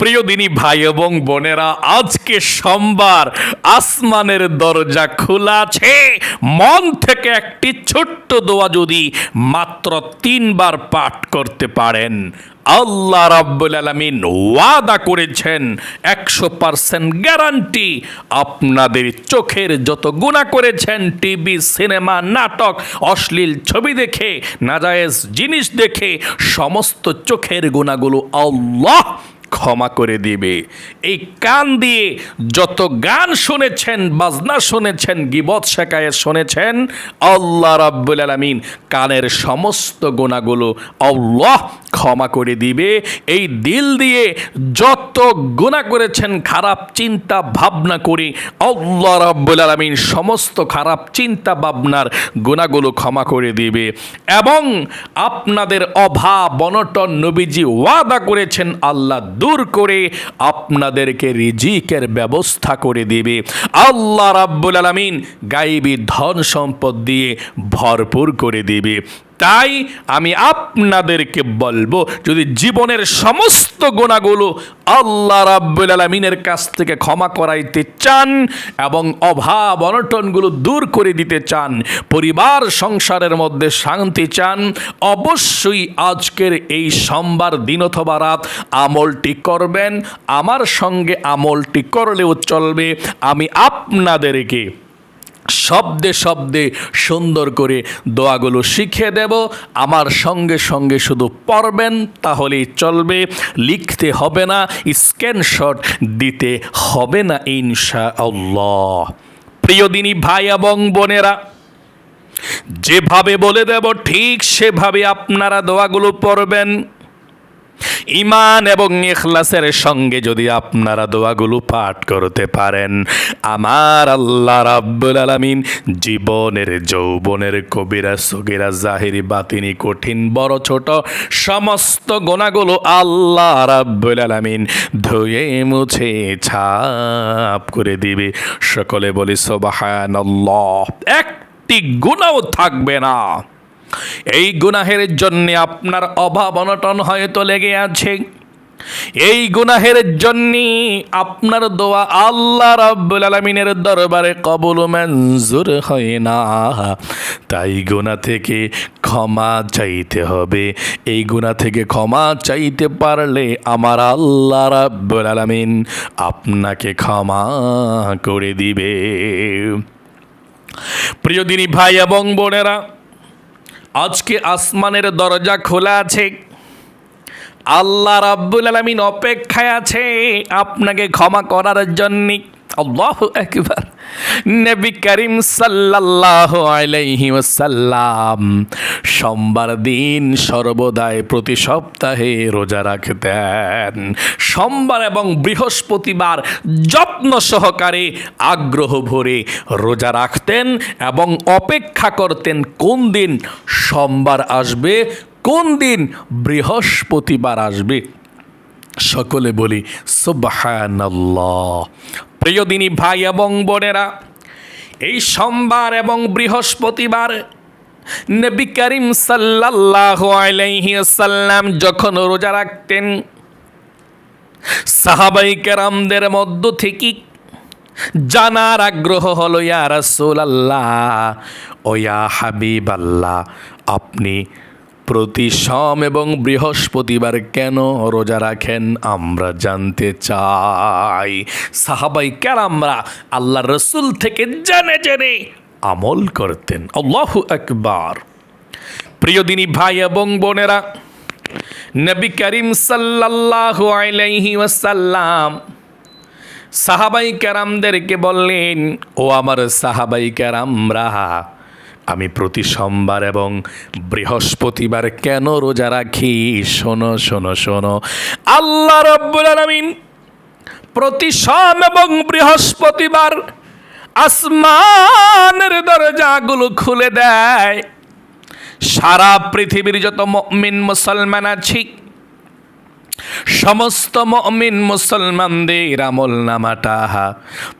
প্রিয় দিনী ভাই এবং বোনেরা, আজকে সোমবার আসমানের দরজা খোলা আছে। মন থেকে একটি ছোট্ট দোয়া যদি মাত্র তিনবার পাঠ করতে পারেন, আল্লাহ রাব্বুল আলামিন ওয়াদা করেছেন, একশো পার্সেন্ট গ্যারান্টি আপনাদের চোখের যত গুণা করেছেন, টিভি, সিনেমা, নাটক, অশ্লীল ছবি দেখে, নাজায়েজ জিনিস দেখে, সমস্ত চোখের গুণাগুলো আল্লাহ ক্ষমা করে দিবে। এই কান দিয়ে যত গান শুনেছেন, বাজনা শুনেছেন, গিবত শেখায় শুনেছেন, আল্লাহ রাব্বুল আলমিন কানের সমস্ত গোনাগুলো আল্লাহ ক্ষমা করে দিবে। এই দিল দিয়ে যত গুণা করেছেন, খারাপ চিন্তা ভাবনা করে আল্লাহ রাব্বুল আলামিন সমস্ত খারাপ চিন্তা ভাবনার গুণাগুলো ক্ষমা করে দিবে। এবং আপনাদের অভাব, অনটন নবীজি ওয়াদা করেছেন, আল্লাহ দূর করে আপনাদেরকে রিজিকের ব্যবস্থা করে দিবে। আল্লাহ রাব্বুল আলামিন গাইবী ধন সম্পদ দিয়ে ভরপুর করে দিবে। তাই আমি আপনাদেরকে বলব, যদি জীবনের সমস্ত গোনাগুলো আল্লাহ রাব্বুল আলমিনের কাছ থেকে ক্ষমা করাইতে চান এবং অভাব অনটনগুলো দূর করে দিতে চান, পরিবার সংসারের মধ্যে শান্তি চান, অবশ্যই আজকের এই সোমবার দিন অথবা রাত আমলটি করবেন। আমার সঙ্গে আমলটি করলেও চলবে। আমি আপনাদেরকে শব্দে শব্দে সুন্দর করে দোয়াগুলো শিখিয়ে দেব। আমার সঙ্গে সঙ্গে শুধু পড়বেন, তাহলেই চলবে। লিখতে হবে না, স্ক্যানশট দিতে হবে না ইনশা আল্লাহ প্রিয় দিনী ভাই এবং বোনেরা, যেভাবে বলে দেব, ঠিক সেভাবে আপনারা দোয়াগুলো পড়বেন। ইমান এবং ইখলাসের সঙ্গে যদি আপনারা দোয়াগুলো পাঠ করতে পারেন, আমার আল্লাহ রাব্বুল আলামিন জীবনের, যৌবনের, কবিরা সগিরা, জাহিরি, বাতিনি, কঠিন, বড়, ছোট সমস্ত গোনাগুলো আল্লাহ রাব্বুল আলামিন ধুয়ে, মুছে, ছাপ করে দিবে। সকলে বলি সুবহানাল্লাহ। একটি গুণাও থাকবে না। এই গুনাহের জন্য আপনার অভাব অনটন হয়তো লেগে আছে। এই গুনাহের জন্য আপনার দোয়া আল্লাহ রাব্বুল আলামিনের দরবারে কবুল মঞ্জুর হয় না। তাই গুনাহ থেকে ক্ষমা চাইতে হবে। এই গুনাহ থেকে ক্ষমা চাইতে পারলে আমার আল্লাহ রাব্বুল আলামিন আপনাকে ক্ষমা করে দিবে। প্রিয় দিনী ভাই এবং বোনেরা আজকে আসমানের দরজা খোলা আছে। আল্লাহ রাব্বুল আলামিন অপেক্ষায় আছে। আপনাকে ক্ষমা করার জন্য। আল্লাহু আকবার। নবী করিম সাল্লাল্লাহু আলাইহি ওয়াসাল্লাম সোমবার দিন সর্বদাই প্রতি সপ্তাহে রোজা রাখতেন। সোমবার এবং বৃহস্পতিবার যত্ন সহকারে আগ্রহ ভরে রোজা রাখতেন এবং অপেক্ষা করতেন কোন দিন সোমবার আসবে, কোন দিন বৃহস্পতিবার আসবে। সকলে বলি, সুবহানাল্লাহ। প্রিয় দিনী ভাই এবং বোনেরা, এই সোমবার এবং বৃহস্পতিবার নবী করিম সাল্লাল্লাহু আলাইহি সাল্লাম যখন রোজা রাখতেন, সাহাবাই কেরামদের মধ্য থেকে জানার আগ্রহ হলো, ইয়া রাসূলাল্লাহ, ও ইয়া হাবিব আল্লাহ আপনি প্রতি সম এবং বৃহস্পতিবার কেন রোজা রাখেন আমরা জানতে চাই। সাহাবাই কেরামরা আল্লাহ রসুল থেকে জেনে জেনে আমল করতেন। আল্লাহ একবার প্রিয় দিনী ভাই এবং বোনেরা, নবী করিম সাল্লাল্লাহু আলাইহি ওয়াসাল্লাম সাহাবাই কেরামদেরকে বললেন, ও আমার সাহাবাই কেরামরা আমি প্রতি সোমবার এবং বৃহস্পতিবার কেন রোজা রাখি? শোনো শোনো শোনো। আল্লাহ রব্বুল আলামিন প্রতি সোম এবং বৃহস্পতিবার আসমানের দরজাগুলো খুলে দেয়। সারা পৃথিবীর যত মিন মুসলমান আছি সমস্ত মমিন মুসলমানদের আমল নামাটা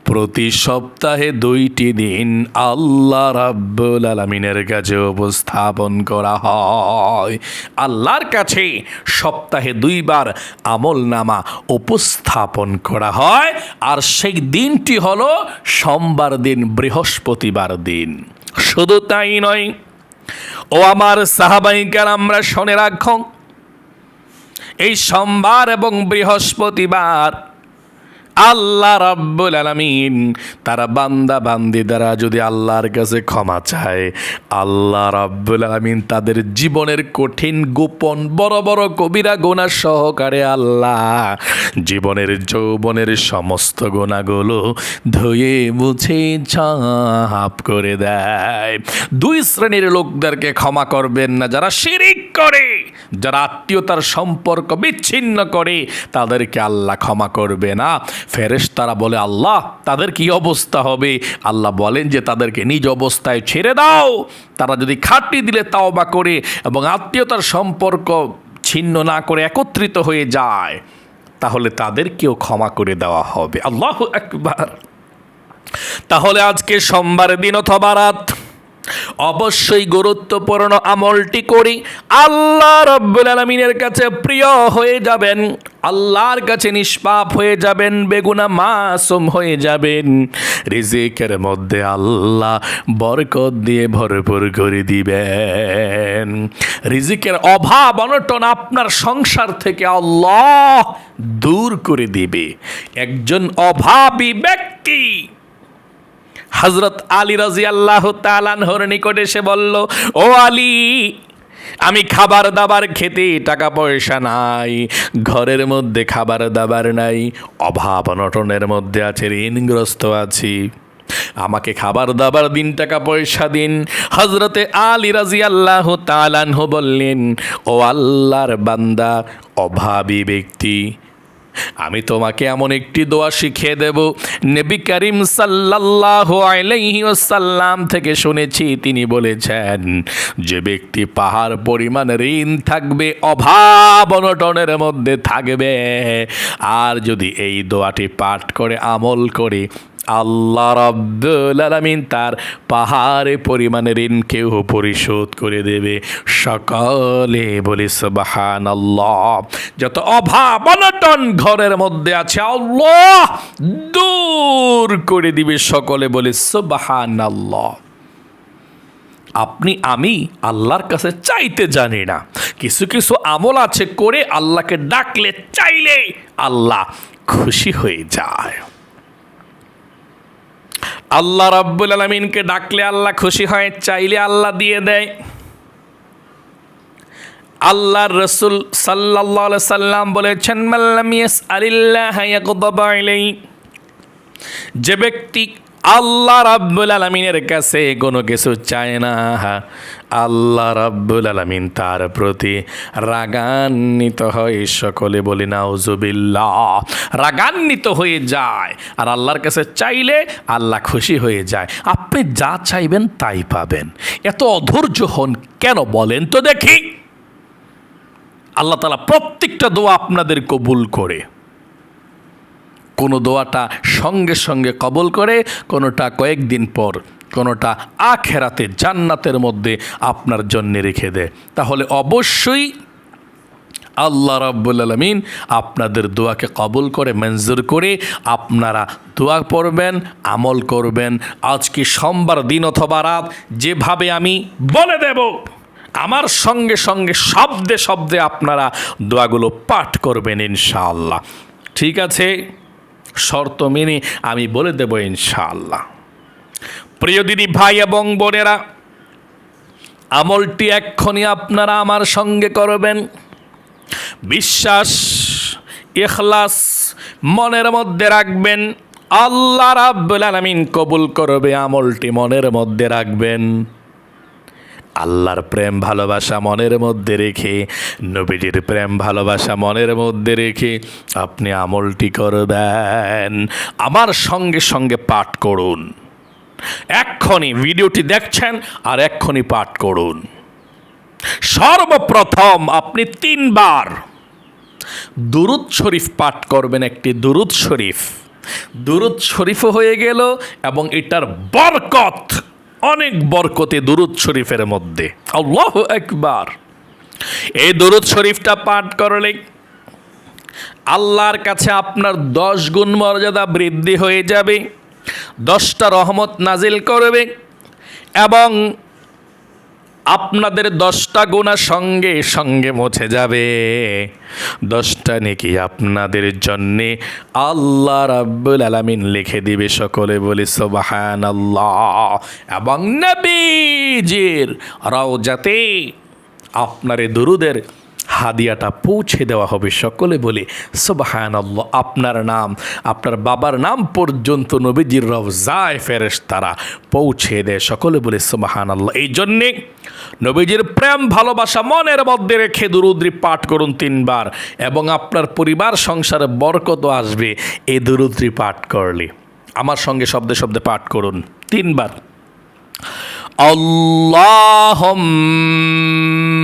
প্রতি সপ্তাহে দুইটি দিন আল্লাহ রাব্বুল আলমিনের কাছে উপস্থাপন করা হয়। আল্লাহর কাছে সপ্তাহে দুইবার আমল নামা উপস্থাপন করা হয়। আর সেই দিনটি হলো সোমবার দিন, বৃহস্পতিবার দিন। শুধু তাই নয়, ও আমার সাহাবাহিকার আমরা শোনে রাখো এই সোমবার এবং বৃহস্পতিবার আল্লাহ রাব্বুল আলামিন তারা বান্দা বান্দি দ্বারা যদি আল্লাহর কাছে ক্ষমা চায়, আল্লাহ রাব্বুল আলামিন তাদের জীবনের কঠিন, গোপন, বড় বড় কবিরা গোনা সহকারে আল্লাহ জীবনের যৌবনের সমস্ত গোনাগুলো ধুয়ে, মুছে, ছাপ করে দেয়। দুই শ্রেণির লোকদেরকে ক্ষমা করবেন না, যারা শিরিক করে। যারা আত্মীয়তার সম্পর্ক বিচ্ছিন্ন করে, তাদেরকে আল্লাহ ক্ষমা করবে না। ফেরেশ তারা বলে, আল্লাহ, তাদের কি অবস্থা হবে? আল্লাহ বলেন যে, তাদেরকে নিজ অবস্থায় ছেড়ে দাও। তারা যদি খাটি দিলে তাও বা করে এবং আত্মীয়তার সম্পর্ক ছিন্ন না করে একত্রিত হয়ে যায়, তাহলে তাদেরকেও ক্ষমা করে দেওয়া হবে। আল্লাহ একবার তাহলে আজকে সোমবারের দিন অথবা রাত অবশ্যই গুরুত্বপূর্ণ আমলটি করি। আল্লাহ রব্বুল আলমিনের কাছে প্রিয় হয়ে যাবেন। আল্লাহর কাছে নিষ্পাপ হয়ে যাবেন, বেগুনা মাসুম হয়ে যাবেন। রিজিকের মধ্যে আল্লাহ বরকত দিয়ে ভরপুর করে দিবেন। রিজিকের অভাব, অনটন আপনার সংসার থেকে আল্লাহ দূর করে দিবে। একজন অভাবী ব্যক্তি হজরত আলী রাজি আল্লাহ তালানহর নিকটে এসে বলল, ও আলী, আমি খাবার দাবার খেতে টাকা পয়সা নাই, ঘরের মধ্যে খাবার দাবার নাই, অভাব অনটনের মধ্যে আছে, ঋণগ্রস্ত আছি। আমাকে খাবার দাবার দিন টাকা পয়সা দিন। হজরতে আলী রাজি আল্লাহ তালানহ বললেন, ও আল্লাহর বান্দা, অভাবী ব্যক্তি আমি তোমাকে এমন একটি দোয়া শিখিয়ে দেব। নবী করিম সাল্লাহ আলাইহি ওয়াসাল্লাম থেকে শুনেছি তিনি বলেছেন, যে ব্যক্তি পাহাড় পরিমাণ ঋণ থাকবে, অভাব অনটনের মধ্যে থাকবে। আর যদি এই দোয়াটি পাঠ করে আমল করে আল্লাহ রব্বুল আলামিন তার পাহাড়ে পরিমাণে ঋণকেও পরিশোধ করে দেবে। সকলে বলি সুবাহান যত অভাব, অনটন ঘরের মধ্যে আছে, আল্লাহ দূর করে দিবে। সকলে বলি সুবাহান আপনি, আমি আল্লাহর কাছে চাইতে জানি না। কিছু কিছু আমল আছে করে আল্লাহকে ডাকলে, চাইলে আল্লাহ খুশি হয়ে যায়। আল্লাহ রাব্বুল আলমিনকে ডাকলে আল্লাহ খুশি হয়, চাইলে আল্লাহ দিয়ে দেয়। আল্লাহ রসুল সাল্লাহ সাল্লাম বলেছেন মাল্লাম আলিল্লাহ যে ব্যক্তি আল্লাহ রাব্বুল আলমিনের কাছে কোনো কিছু চায় না। আল্লাহ রাব্বুল আলমিন তার প্রতি রাগান্বিত হয়। সকলে বলি, নাউজুবিল্লাহ। রাগান্বিত হয়ে যায়। আর আল্লাহর কাছে চাইলে আল্লাহ খুশি হয়ে যায়। আপনি যা চাইবেন তাই পাবেন। এত অধৈর্য হন কেন বলেন তো দেখি। আল্লাহ তালা প্রত্যেকটা দোয়া আপনাদের কবুল করে। কোনো দোয়াটা সঙ্গে সঙ্গে কবল করে, কোনোটা কয়েকদিন পর, কোনোটা আখেরাতে জান্নাতের মধ্যে আপনার জন্য রেখে দেয়। তাহলে অবশ্যই আল্লাহ রাব্বুল আলমিন আপনাদের দোয়াকে কবুল করে, মঞ্জুর করে আপনারা দোয়া পড়বেন, আমল করবেন। আজকে সোমবার দিন অথবা রাত, যেভাবে আমি বলে দেব, আমার সঙ্গে সঙ্গে শব্দে শব্দে আপনারা দোয়াগুলো পাঠ করবেন ইনশাআল্লাহ। ঠিক আছে? শর্ত মেনে আমি বলে দেব ইনশাআল্লাহ। প্রিয় দিদি ভাই এবং বোনেরা, আমলটি এক্ষণি আপনারা আমার সঙ্গে করবেন। বিশ্বাস এখলাস মনের মধ্যে রাখবেন। আল্লাহ রাব্বুল আলামিন কবুল করবে আমলটি মনের মধ্যে রাখবেন। আল্লাহর প্রেম ভালোবাসা মনের মধ্যে রেখে, নবীজির প্রেম ভালোবাসা মনের মধ্যে রেখে আপনি আমলটি করবেন। আমার সঙ্গে সঙ্গে পাঠ করুন। এক্ষণি ভিডিওটি দেখছেন আর এক্ষণি পাঠ করুন। সর্বপ্রথম আপনি তিনবার দুরুদ শরীফ পাঠ করবেন একটি দুরুদ শরীফ। দুরুদ শরীফও হয়ে গেল এবং এটার বরকত অনেক বরকতে দুরুদ শরীফের মধ্যে। আল্লাহ একবার এই দুরুদ শরীফটা পাঠ করলে আল্লাহর কাছে আপনার দশ গুণ মর্যাদা বৃদ্ধি হয়ে যাবে, দশটা রহমত নাজিল করবে এবং আপনাদের দশটা গুণা সঙ্গে সঙ্গে মুছে যাবে। দশটা নাকি? আপনাদের জন্যে আল্লাহ রাব্বুল আলামিন লিখে দিবে সকলে বলি সোবাহান আল্লাহ এবং নবীজির রওজাতে আপনার দুরুদের হাদিয়াটা পৌঁছে দেওয়া হবে সকলে বলে সোবাহান আল্লাহ আপনার নাম, আপনার বাবার নাম পর্যন্ত নবীজির রফজায় ফেরেশ তারা পৌঁছে দেয়। সকলে বলে সোবাহান আল্লাহ এই জন্যে নবীজির প্রেম, ভালোবাসা মনের মধ্যে রেখে দুরুদ্রি পাঠ করুন তিনবার এবং আপনার পরিবার, সংসারে বরকত আসবে এই দুরুদ্রি পাঠ করলে। আমার সঙ্গে শব্দে শব্দে পাঠ করুন তিনবার।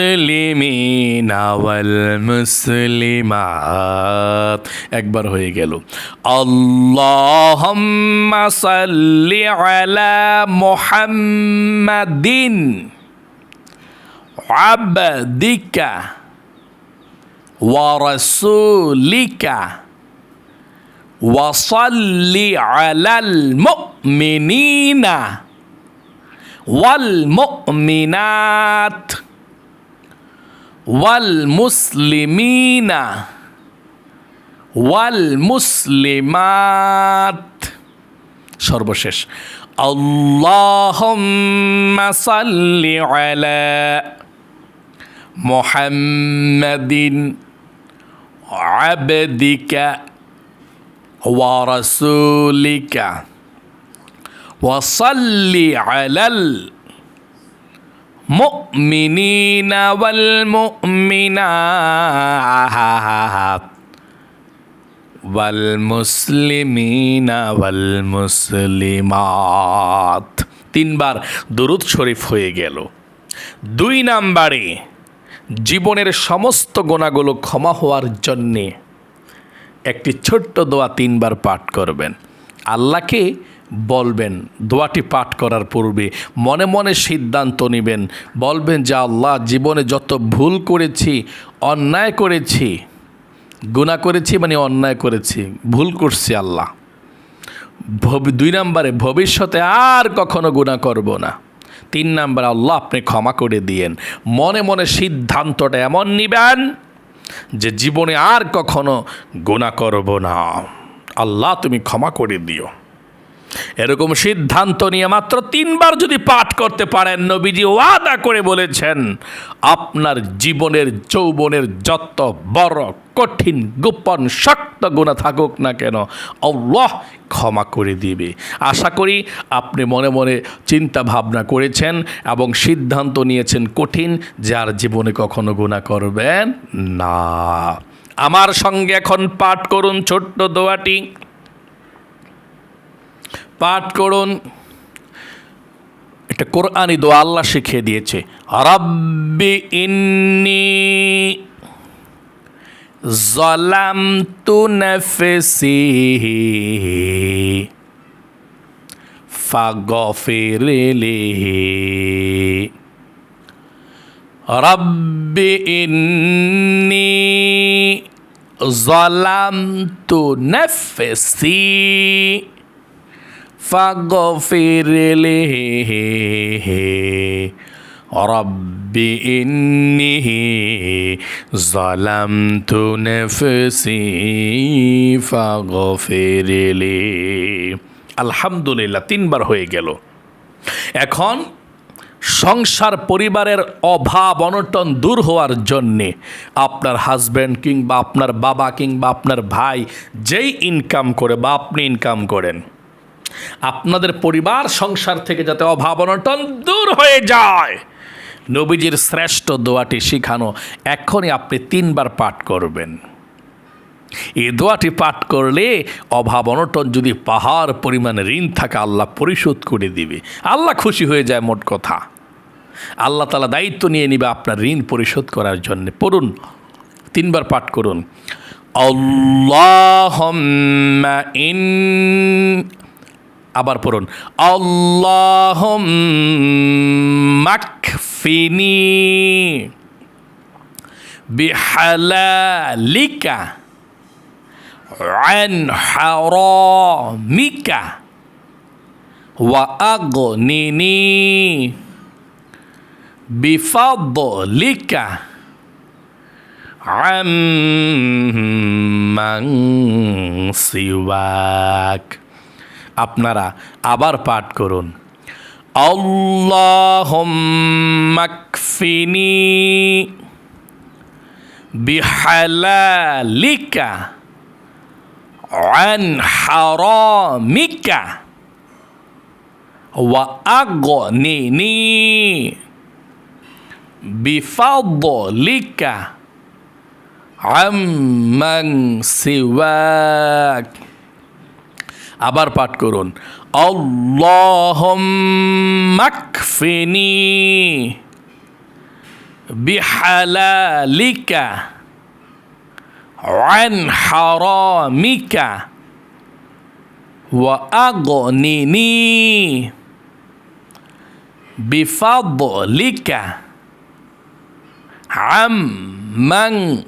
والمسلمين والمسلمات একবার হয়ে গেল اللهم صل على محمد عبدك ورسولك وصل على المؤمنين والمؤمنات والمسلمين والمسلمات সর্বশেষ اللهم صل على محمد عبدك ورسولك وصل على المؤمنين والمؤمنات والمسلمين والمسلمات তিনবার দরুদ শরীফ হয়ে গেল দুই নাম্বারে জীবনের সমস্ত গোনাগুলো ক্ষমা হওয়ার জন্যে একটি ছোট্ট দোয়া তিনবার পাঠ করবেন আল্লাহকে বলবেন, দোয়াটি পাঠ করার পূর্বে মনে মনে সিদ্ধান্ত নেবেন, বলবেন, যে আল্লাহ জীবনে যত ভুল করেছি, অন্যায় করেছি গুণা করেছি মানে অন্যায় করেছি, ভুল করছি আল্লাহ। দুই নম্বরে, ভবিষ্যতে আর কখনো গুণা করব না। তিন নাম্বার, আল্লাহ আপনি ক্ষমা করে দিয়েন। মনে মনে সিদ্ধান্তটা এমন নিবেন যে জীবনে আর কখনো গুণা করব না। আল্লাহ তুমি ক্ষমা করে দিও। এরকম সিদ্ধান্ত নিয়ে মাত্র তিনবার যদি পাঠ করতে পারেন, নবীজি ওয়াদা করে বলেছেন, আপনার জীবনের যৌবনের যত বড় কঠিন, গোপন, শক্ত গুণা থাকুক না কেন, আল্লাহ ক্ষমা করে দিবে। আশা করি আপনি মনে মনে চিন্তা ভাবনা করেছেন এবং সিদ্ধান্ত নিয়েছেন কঠিন, যার জীবনে কখনো গুণা করবেন না। আমার সঙ্গে এখন পাঠ করুন ছোট্ট দোয়াটি। পাঠ করুন। এটা কোরআনই দোয়া আল্লাহ শিখিয়ে দিয়েছে। রব্বি ইন্নি জলাম তু নফসি ফাগফিরলি রব্বি ইন্নি জলাম তু নফসি فاغفر لي رب إني ظلمت نفسي فاغفر لي আলহামদুলিল্লাহ তিনবার হয়ে গেল এখন সংসার পরিবারের অভাব অনটন দূর হওয়ার জন্যে আপনার হাজব্যান্ড কিংবা আপনার বাবা কিংবা আপনার ভাই যেই ইনকাম করে বা আপনি ইনকাম করেন আপনাদের পরিবার, সংসার থেকে যাতে অভাব অনটন দূর হয়ে যায়। নবীজির শ্রেষ্ঠ দোয়াটি শিখানো, এখনই আপনি তিনবার পাঠ করবেন। এই দোয়াটি পাঠ করলে অভাব অনটন যদি পাহাড় পরিমাণে ঋণ থাকে, আল্লাহ পরিশোধ করে দিবে। আল্লাহ খুশি হয়ে যায় মোট কথা। আল্লাহ তালা দায়িত্ব নিয়ে নিবে আপনার ঋণ পরিশোধ করার জন্য। পড়ুন, তিনবার পাঠ করুন। আল্লাহ ইন আবার পড়ুন আল্লাহ মাকফিনি বিহালালিকা عن حرامك وأغنني بفضلك عمن سواك আপনারা আবার পাঠ করুন আল্লাহম্মাকফিনি বিহালালিকা عن حرامك وأغنني بفضلك عمن سواك আবার পাঠ করুন আল্লাহম্মাকফিনি বিহালালিকা عن حرامك وأغنني بفضلك عمن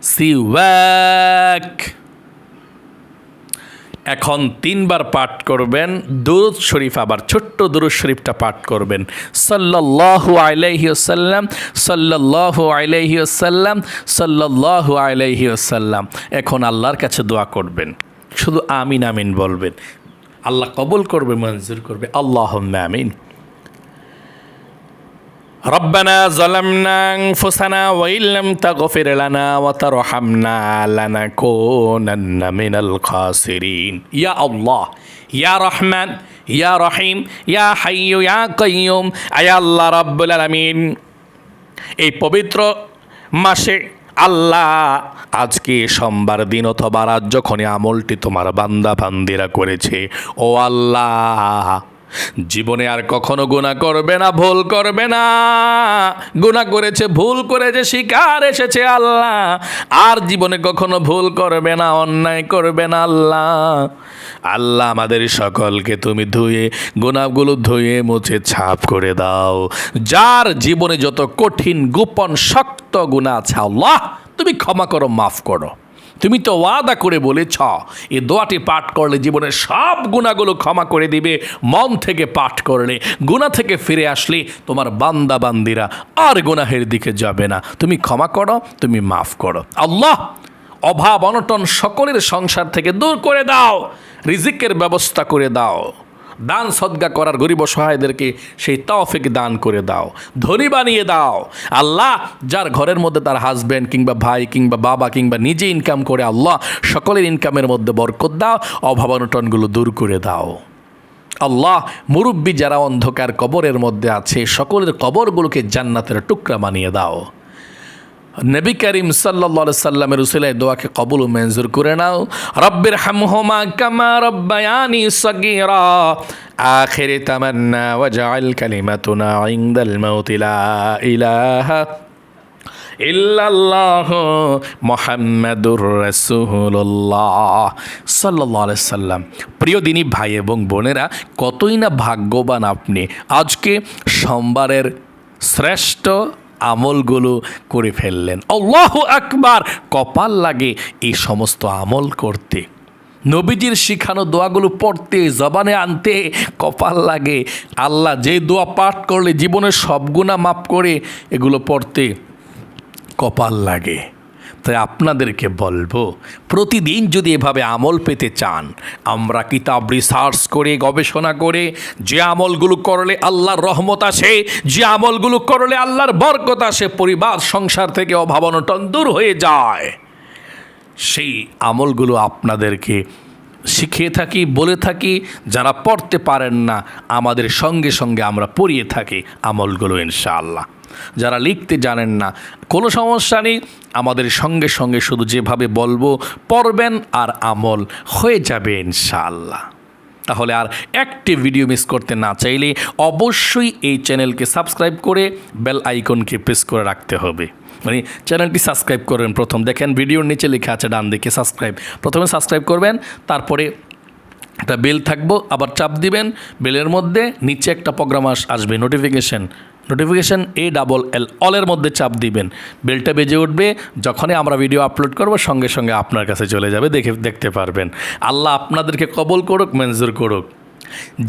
سواك এখন তিনবার পাঠ করবেন, দুরুদ শরীফ, আবার ছোট্ট দুরুদ শরীফটা পাঠ করবেন। সাল্লাল্লাহু আলাইহি ওয়াসাল্লাম, সাল্লাল্লাহু আলাইহি ওয়াসাল্লাম, সাল্লাল্লাহু আলাইহি ওয়াসাল্লাম। এখন আল্লাহর কাছে দোয়া করবেন। শুধু আমিন আমিন বলবেন। আল্লাহ কবুল করবে, মঞ্জুর করবে। আল্লাহ আমিন। ربنا ظلمنا أنفسنا وإن لم تغفر لنا وترحمنا لنكونن من الخاسرين يا الله يا رحمن يا رحيم يا حي يا قيوم يا الله رب العالمين এই পবিত্র মাসে আল্লাহ আজকে সোমবার দিন অথবা রাত যখনই আমলটি তোমার বান্দা বান্দিরা করেছে ও আল্লাহ জীবনে আর কখনো গুণা করবে না, ভুল করবে না। গুণা করেছে, ভুল করেছে, শিকার এসেছে আল্লাহ। আর জীবনে কখনো ভুল করবে না, অন্যায় করবে না আল্লাহ। আল্লাহ আমাদের সকলকে তুমি ধুয়ে, গুণাগুলো ধুয়ে, মুছে, ছাপ করে দাও। যার জীবনে যত কঠিন, গোপন, শক্ত গুণা আছে আল্লাহ, তুমি ক্ষমা করো, মাফ করো। তুমি তো ওয়াদা করে বলেছ, এ দোয়াটি পাঠ করলে জীবনের সব গুণাগুলো ক্ষমা করে দিবে, মন থেকে পাঠ করলে, গুণা থেকে ফিরে আসলে তোমার বান্দা বান্দিরা আর গুনাহের দিকে যাবে না। তুমি ক্ষমা করো, তুমি মাফ করো। আল্লাহ অভাব অনটন সকলের সংসার থেকে দূর করে দাও, রিজিকের ব্যবস্থা করে দাও। দান সদ্গা করার গরিব সহায়দেরকে সেই তফিক দান করে দাও। ধনী বানিয়ে দাও। আল্লাহ, যার ঘরের মধ্যে তার হাজব্যান্ড কিংবা ভাই কিংবা বাবা কিংবা নিজে ইনকাম করে আল্লাহ, সকলের ইনকামের মধ্যে বরকত দাও, অভাবানটনগুলো দূর করে দাও। আল্লাহ, মুরব্বী যারা অন্ধকার কবরের মধ্যে আছে, সকলের কবরগুলোকে জান্নাতের টুকরা বানিয়ে দাও। নবী করিম সাল্লা সাল্লামের উসিলায় দোয়াকে কবুল ও মঞ্জুর করে নাও। রব্বির হামহুমা কামা রব্বায়ানি সগীরা। আখির তামান্না ওয়াজআল কালিমাতুনা ইনদাল মাউতি লা ইলাহা ইল্লাল্লাহ মোহাম্মদুর রসুল্লাহ সাল্লাহ সাল্লাম। প্রিয় দিনী ভাই এবং বোনেরা, কতই না ভাগ্যবান আপনি। আজকে সোমবারের শ্রেষ্ঠ আমলগুলো করে ফেললেন। আল্লাহ আকবার, কপাল লাগে এই সমস্ত আমল করতে। নবীজির শিখানো দোয়াগুলো পড়তে, জবানে আনতে, কপাল লাগে। আল্লাহ যে দোয়া পাঠ করলে জীবনের সব গুণা মাপ করে, এগুলো পড়তে কপাল লাগে। তাই আপনাদেরকে বলব, প্রতিদিন যদি এভাবে আমল পেতে চান, আমরা কিতাব রিসার্চ করে, গবেষণা করে, যে আমলগুলো করলে আল্লাহর রহমত আসে, যে আমলগুলো করলে আল্লাহর বরকত আসে, পরিবার, সংসার থেকে অভাবনটন দূর হয়ে যায়। সেই আমলগুলো আপনাদেরকে শিখিয়ে থাকি, বলে থাকি, যারা পড়তে পারেন না, আমাদের সঙ্গে সঙ্গে আমরা পড়িয়ে থাকি আমলগুলো ইনশাআল্লাহ। যারা লিখতে জানেন না, কোনো সমস্যা নেই, আমাদের সঙ্গে সঙ্গে শুধু যেভাবে বলব, পড়বেন আর আমল হয়ে যাবে ইনশাআল্লাহ। তাহলে আর একটি ভিডিও মিস করতে না চাইলে অবশ্যই এই চ্যানেলকে সাবস্ক্রাইব করে বেল আইকনকে প্রেস করে রাখতে হবে। মানে চ্যানেলটি সাবস্ক্রাইব করবেন প্রথম। দেখেন ভিডিওর নিচে লেখা আছে ডান দিকে সাবস্ক্রাইব। প্রথমে সাবস্ক্রাইব করবেন, তারপরে একটা বেল থাকব, আবার চাপ দিবেন, বেলের মধ্যে নিচে একটা প্রোগ্রাম আস, আসবে নোটিফিকেশন নোটিফিকেশন এ ডাবল এল অলের মধ্যে চাপ দিবেন। বেলটা বেজে উঠবে, যখনই আমরা ভিডিও আপলোড করব, সঙ্গে সঙ্গে আপনার কাছে চলে যাবে, দেখে, দেখতে পারবেন। আল্লাহ আপনাদেরকে কবল করুক, মঞ্জুর করুক।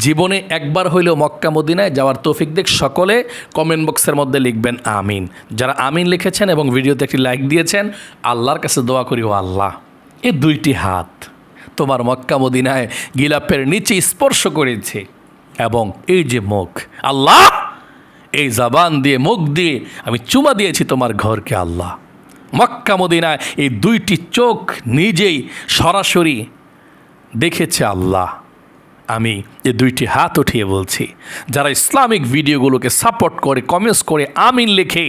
জীবনে একবার হইলেও মক্কা মদিনায় যাওয়ার তৌফিক দেখ সকলে কমেন্ট বক্সের মধ্যে লিখবেন আমিন। যারা আমিন লিখেছেন এবং ভিডিওতে একটি লাইক দিয়েছেন, আল্লাহর কাছে দোয়া করি ও আল্লাহ, এ দুইটি হাত তোমার মক্কা মদিনায় গিলাপের নিচে স্পর্শ করেছে এবং এই যে মুখ, আল্লাহ, এই জাবান দিয়ে, মুখ দিয়ে আমি চুমা দিয়েছি তোমার ঘরকে আল্লাহ। মক্কা মদিনায় এই দুইটি চোখ নিজেই সরাসরি দেখেছে আল্লাহ। আমি এ দুইটি হাত উঠিয়ে বলছি, যারা ইসলামিক ভিডিওগুলোকে সাপোর্ট করে, কমেন্টস করে, আমিন লিখে,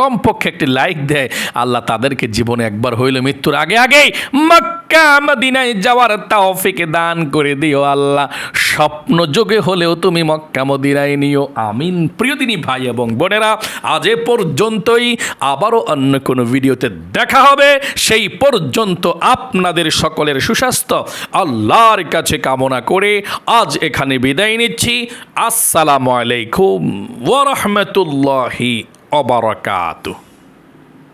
কমপক্ষে একটি লাইক দেয়, আল্লাহ তাদেরকে জীবনে একবার হইল মৃত্যুর আগে আগেই মক্কা মদিনায় যাওয়ার তাওফিকে দান করে দিও আল্লাহ। স্বপ্ন যোগে হলেও তুমি মক্কা মদিনায় নিও। আমিন। প্রিয়দিনী ভাই এবং বোনেরা, আজ এ পর্যন্তই। আবারও অন্য কোনো ভিডিওতে দেখা হবে। সেই পর্যন্ত আপনাদের সকলের সুস্বাস্থ্য। আল্লাহর কাছে কামনা করে আজ এখানে বিদায় নিচ্ছি। আসসালামু আলাইকুম ওয়া রাহমাতুল্লাহি ওয়া বারাকাতুহু।